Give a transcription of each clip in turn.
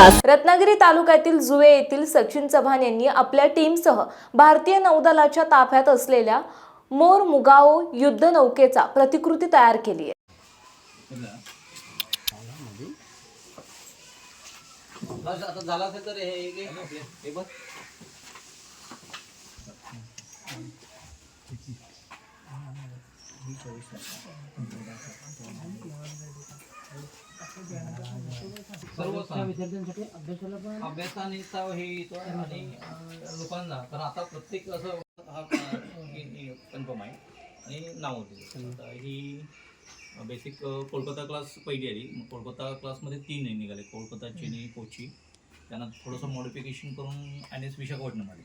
विकास रत्नागिरी तालुक्यातील जुवे येथील सचिन चव्हाण यांनी आपल्या टीमसह भारतीय नौदलाच्या ताफ्यात असलेल्या मोर मुगाओ युद्ध नौकेचा प्रतिकृती तयार केली आहे बस आता झाला असेल तर हे हे घे. हे सर्व विद्यार्थ्यांसाठी अभ्यासाचा हे येतो आणि लोकांना कारण आता प्रत्येक असं हा कन्फर्म आहे. आणि नाव दिलं ही बेसिक कोलकाता क्लास पहिली आली. मग कोलकाता क्लासमध्ये तीन निघाले. कोलकाता चेन्नई कोची. त्यांना थोडंसं मॉडिफिकेशन करून एन एस विशाखापट्टणम आले.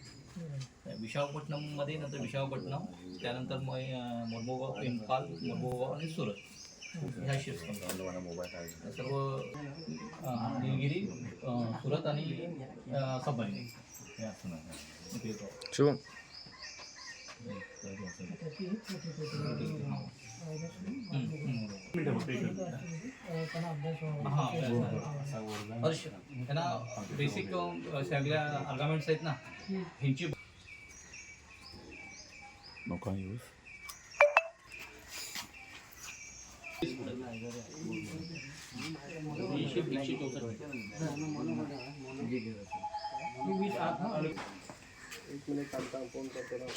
विशाखापट्टणममध्ये नंतर विशाखापट्टणम त्यानंतर मग अं, इम्फाल मोरमोगाव आणि सुरत. ह्या शिफ्ट सर्व निलगिरी सुरत आणि अं, संभाजी शुभम. बेसिक सगळ्या आर्ग्युमेंट्स आहेत ना ह्यांची नका यूज एकशे एकशे चौसष्ट हो, तर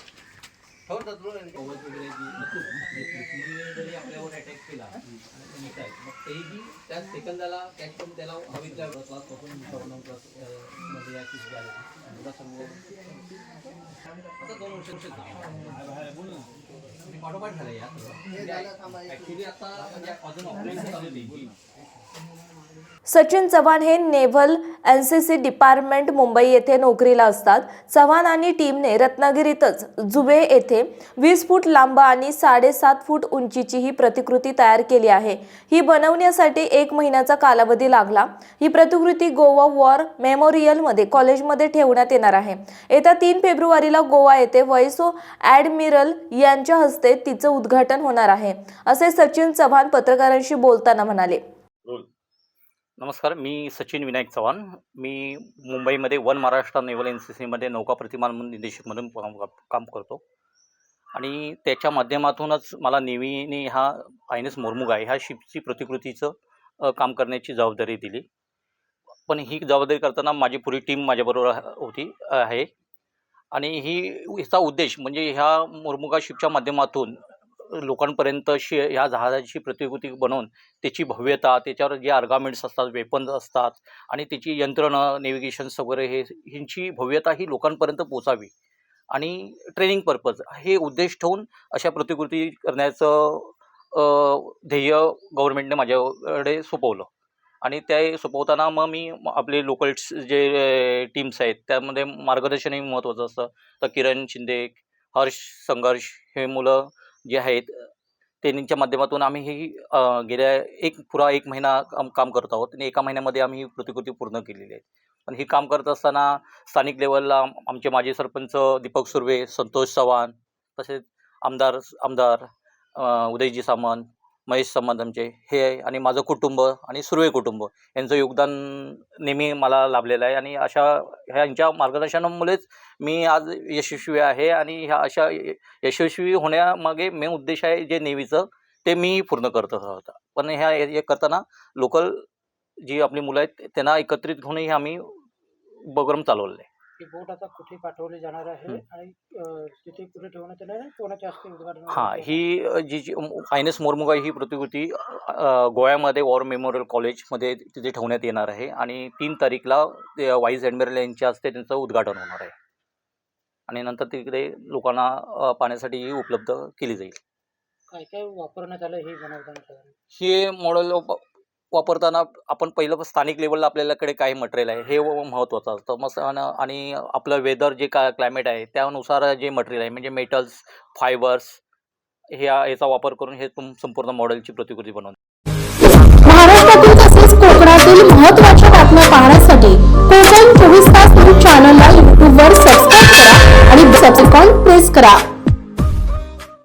आपल्यावर अटॅक केला आणि मिसाईल, मग तेही त्या सेकंदाला कॅच करून त्याला हवीत त्या क्लासपासून विशाखापट्टणम क्लास अं, मध्ये या शिफ्ट झाल्या. एवढा संघ आता दोन वर्ष वर्ष पाठोपाठ झालं या ऍक्च्युली आता म्हणजे अजून ऑपरेशन चालू आहे त्यांची. सचिन चव्हाण हे naval N C C department Mumbai येथे नोकरीला असतात. चव्हाण आणि टीमने रत्नागिरीतच जुबे येथे वीस फूट लांब आणि साडेसात फूट उंचीची ही प्रतिकृती तयार केली आहे. ही बनवण्यासाठी एक महिन्याचा कालावधी लागला. ही प्रतिकृती गोवा वॉर मेमोरियलमध्ये कॉलेजमध्ये ठेवण्यात येणार आहे. येत्या तीन फेब्रुवारीला गोवा येथे वैसो ॲडमिरल यांच्या हस्ते तिचं उद्घाटन होणार आहे असे सचिन चव्हाण पत्रकारांशी बोलताना म्हणाले. हो. नमस्कार मी सचिन विनायक चव्हाण. मी मुंबईमध्ये one Maharashtra naval N C सीमध्ये नौका प्रतिमान निदेशक म्हणून काम करतो. आणि त्याच्या माध्यमातूनच मला नेव्हीने हा आय एन एस मोरमुगाय ह्या शिपची प्रतिकृतीचं काम करण्याची जबाबदारी दिली. पण ही जबाबदारी करताना माझी पुरी टीम माझ्याबरोबर होती आहे. आणि ही हिचा उद्देश म्हणजे ह्या मोरमुगा शिपच्या माध्यमातून लोकांपर्यंत शि ह्या जहाजाची प्रतिकृती बनवून त्याची भव्यता त्याच्यावर जे आर्गामेंट्स असतात वेपन्स असतात आणि त्याची यंत्रणं नेव्हिगेशन्स वगैरे हे ह्यांची भव्यता ही लोकांपर्यंत पोचावी आणि ट्रेनिंग पर्पज हे उद्देश ठेवून अशा प्रतिकृती करण्याचं ध्येय गव्हर्नमेंटने माझ्याकडे सोपवलं. आणि ते सोपवताना मग मी आपले लोकल जे टीम्स आहेत त्यामध्ये मार्गदर्शनही महत्त्वाचं असतं. तर किरण शिंदे हर्ष संघर्ष हे मुलं जे आहेत त्यांच्या माध्यमातून आम्ही ही गेल्या एक पुरा एक महिना काम करत आहोत आणि एका महिन्यामध्ये आम्ही ही प्रतिकृती पूर्ण केलेली आहे. पण ही काम करत असताना स्थानिक लेवलला आमचे माजी सरपंच दीपक सुर्वे संतोष चव्हाण तसेच आमदार आमदार उदयजी सामंत महेश संबंधमचे हे आहे आणि माझं कुटुंब आणि सुर्वे कुटुंब यांचं योगदान नेहमी मला लाभलेलं आहे. आणि अशा ह्यांच्या मार्गदर्शनामुळेच मी आज यशस्वी आहे आणि ह्या अशा यशस्वी होण्यामागे मेन उद्देश आहे जे नेहमीचं ते मी पूर्ण करत होता. पण ह्या हे करताना लोकल जी आपली मुलं आहेत त्यांना एकत्रित घेऊनही आम्ही उपक्रम चालवलेला ही बोट आता कुठे पाठवली जाणार आहे. आणि तिथे कुठे ठेवण्यात येणार आहे कोणाच्या हस्ते उद्घाटन हां? ही जी जी आय एन एस मोरमुगा ही प्रतिकृती गोव्यामध्ये वॉर मेमोरियल कॉलेजमध्ये तिथे ठेवण्यात येणार आहे आणि तीन तारीखला ते वाईस ॲडमिरल यांच्या हस्ते त्यांचं उद्घाटन होणार आहे आणि नंतर तिकडे लोकांना पाण्यासाठी ही उपलब्ध केली जाईल काय काय वापरण्यात आलं हे? हे मॉडेल वापरताना आपण पहिलं स्थानिक लेवलला आपल्याकडे काही मटेरियल आहे हे महत्त्वाचं असतं. मग आणि आपलं वेदर जे का क्लायमेट आहे त्यानुसार जे मटेरियल आहे म्हणजे मेटल्स फायबर्स ह्या याचा वापर करून हे तुम संपूर्ण मॉडेलची प्रतिकृती बनवून. महाराष्ट्रातील तसेच कोकणातील महत्त्वाच्या बातम्या पाहण्यासाठी कोकण चोवीस तास न्यूज चॅनलला यूट्यूबवर सबस्क्राईब करा आणि बेल प्रेस करा.